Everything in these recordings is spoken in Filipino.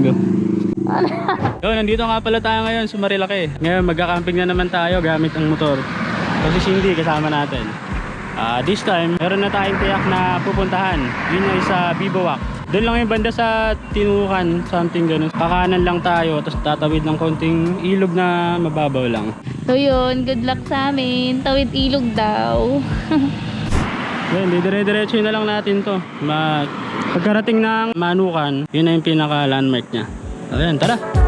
Sa mga ano. Yo, nandito nga pala tayo ngayon sa Marilaki. Ngayon magka-camping na naman tayo gamit ang motor. Kasi si Cindy kasama natin. Ah, this time, meron na tayong tiyak na pupuntahan. Yun ay sa Bivouac. Doon lang yung banda sa Tinukan, something ganun. Kakanan lang tayo, tapos tatawid ng konting ilog na mababaw lang. So yun, good luck sa amin. Tawid ilog daw. Yan, dire-diretso na lang natin to. Ma Pagkarating ng Manukan, yun na yung pinaka-landmark niya. Ayan, tara!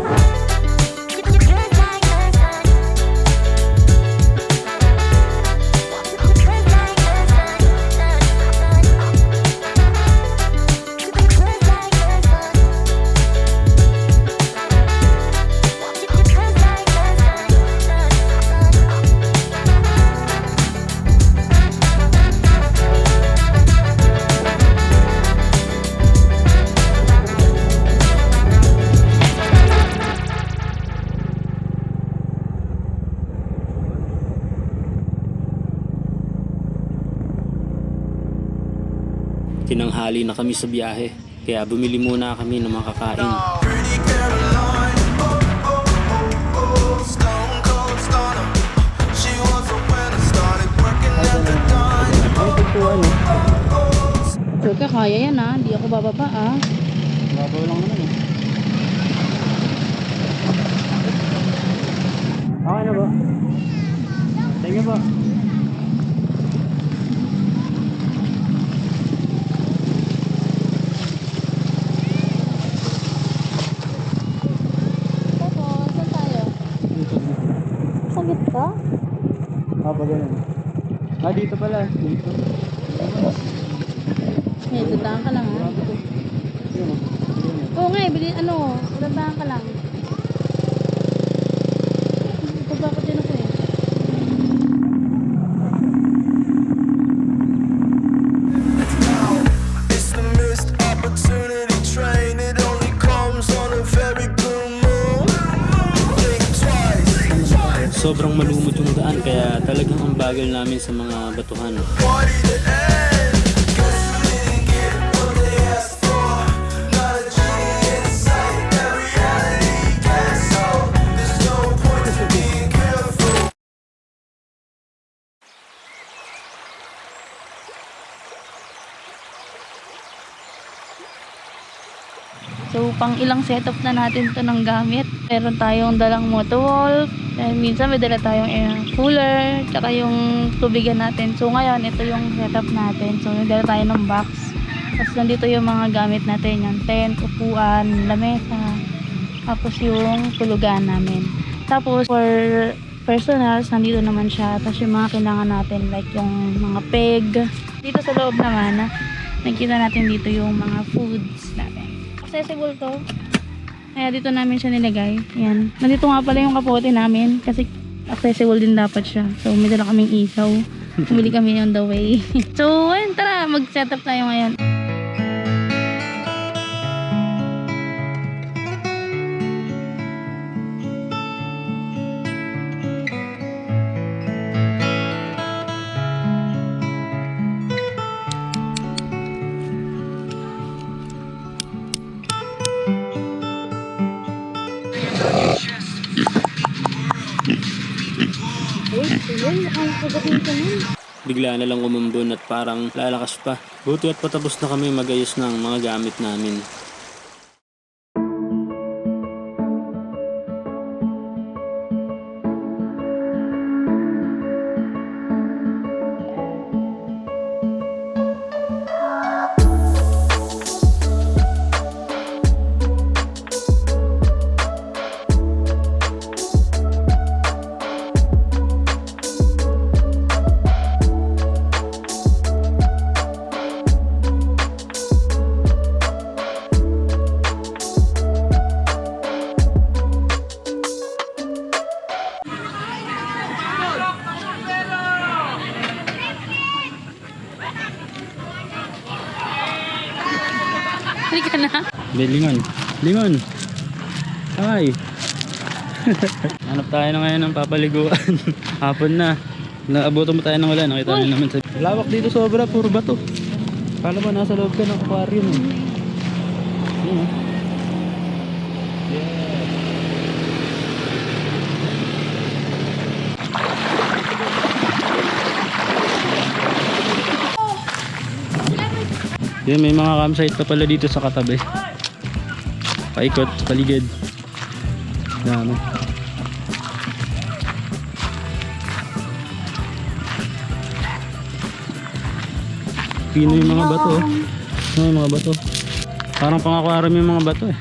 Tinanghali na kami sa biyahe, kaya bumili muna kami ng makakain. Pretty Caroline, stone cold stunner. She was a winner, started working at the dime. Sure ka, kaya yan ah. Hindi ako bababa ah. Babaw lang naman eh. Okay na ba? Thank you po. Tapos, saan tayo? Sagit ka? Ah, pa ganun. Ah, dito pala. Dito. Eh, dadaan ka lang oh. Oo nga eh, bili, ano, dadaan ka lang. Bagal namin sa mga batuhan. Pang ilang setup na natin to ng gamit. Meron tayong dalang motowall. And minsan may dala tayong air cooler. Tsaka yung tubigan natin. So, ngayon, ito yung setup natin. So, nagdala tayo ng box. Tapos, nandito yung mga gamit natin. Yung tent, upuan, lamesa. Tapos, yung tulugan namin. Tapos, for personals, nandito naman siya. Tapos, yung mga kailangan natin, like yung mga peg. Dito sa loob naman, nakikita natin dito yung mga foods natin. Accessible to. Kaya dito namin siya nilagay. Yan. Nandito nga pala yung kapote namin kasi accessible din dapat siya. So, may dala kaming isaw. Bumili kami on the way. so, ayun, tara, mag-setup tayo ngayon. Bigla na lang umambon at parang lalakas pa. Buti at patapos na kami magayos ng mga gamit namin. Hindi, lingon. Lingon! Hi! Hanap tayo na ngayon ng papaliguan. Hapon na. Naabutan mo tayo ng wala. Nakita Uy! niyo naman sa... Lawak dito sobra. Puro bato. Kala ba nasa loob ka ng aquarium eh? Yun oh. Yan, may mga campsite pa pala dito sa katabi. Paikot, paligid. Dami. Pino yung mga bato. oh. Ano yung mga bato? Parang pang-aquarium yung mga bato eh.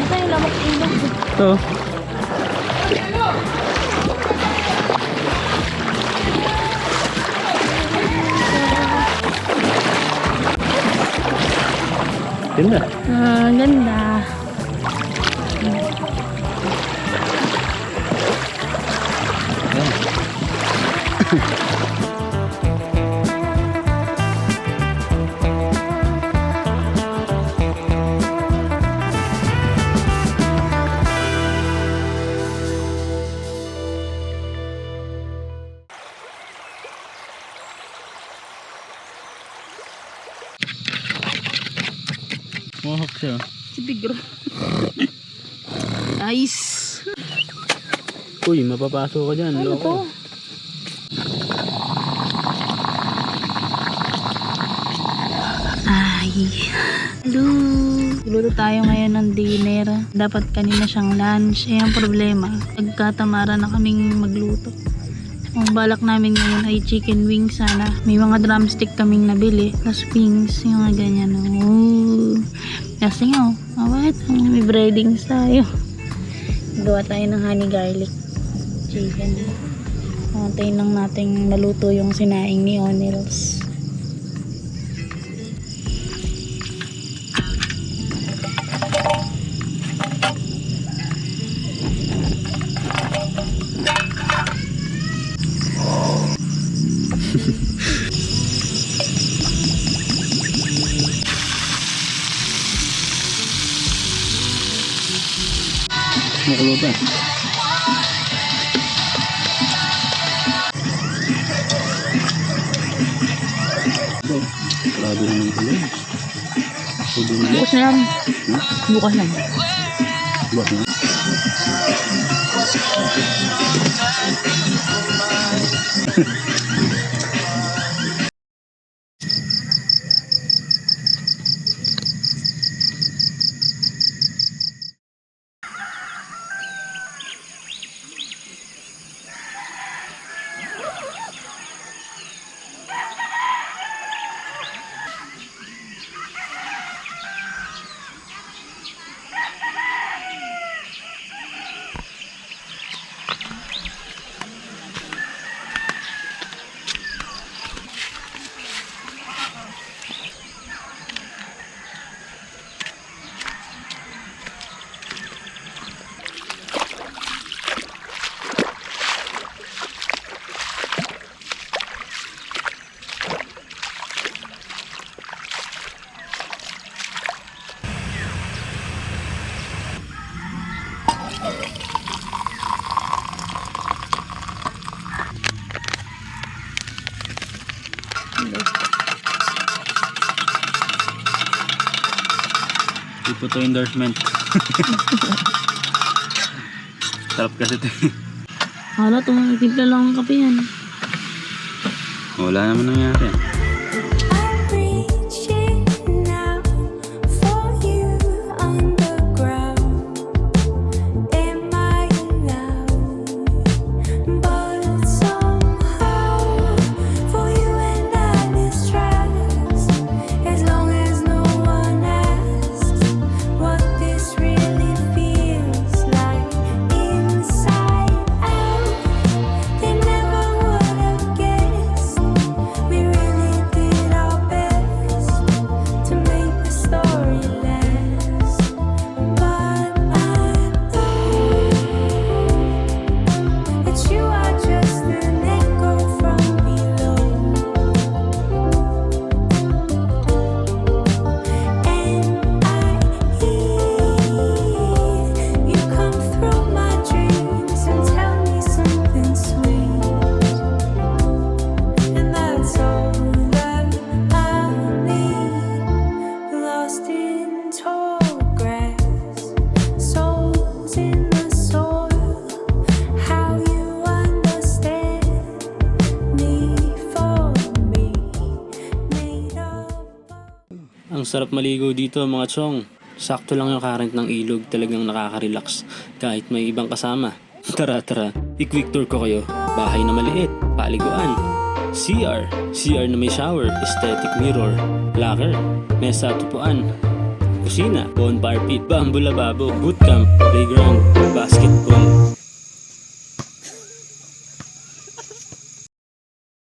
Ito yung lamok ilog. Ito. oh. Ganda. Ah, ganda. Bigro. nice. Uy, mapapasok ka dyan. Ano loko. to? Ay. Hello. Luto tayo ngayon ng dinner. Dapat kanina siyang lunch. Eh, ang problema, nagkatamara na kaming magluto. Ang balak namin ngayon ay chicken wings sana. May mga drumstick kaming nabili. Tapos wings, yung mga ganyan. Oh. Kasi nga, oh, bakit? May breadings tayo. Gawa tayo ng honey garlic chicken. Antayin lang natin maluto yung sinaing ni Onels. Makulo Ito. Grabe naman pala. Bukas na lang. Bukas lang. Bukas na. Di po to endorsement. Sarap kasi ito. Hala, tumitimpla lang ng kape yan. Wala naman nangyari. Ang sarap maligo dito mga chong. Sakto lang yung current ng ilog, talagang nakaka-relax kahit may ibang kasama. Tara tara, i-quick tour ko kayo. Bahay na maliit, paliguan, CR, CR na may shower, aesthetic mirror, locker, mesa at upuan, kusina, bonfire pit, bamboo lababo, bootcamp, playground, basketball.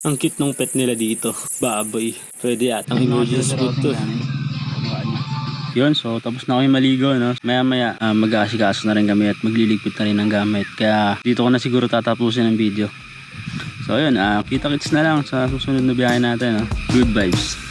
Ang cute ng pet nila dito. Baboy. Pwede yatang emergency food to. Yun, so tapos na kami maligo, no? Maya maya, ah, mag-aasikaso na rin kami at magliligpit na rin ng gamit. Kaya dito ko na siguro tatapusin ang video. So yun, ah, kita kits na lang sa susunod na biyahe natin. No? Good vibes.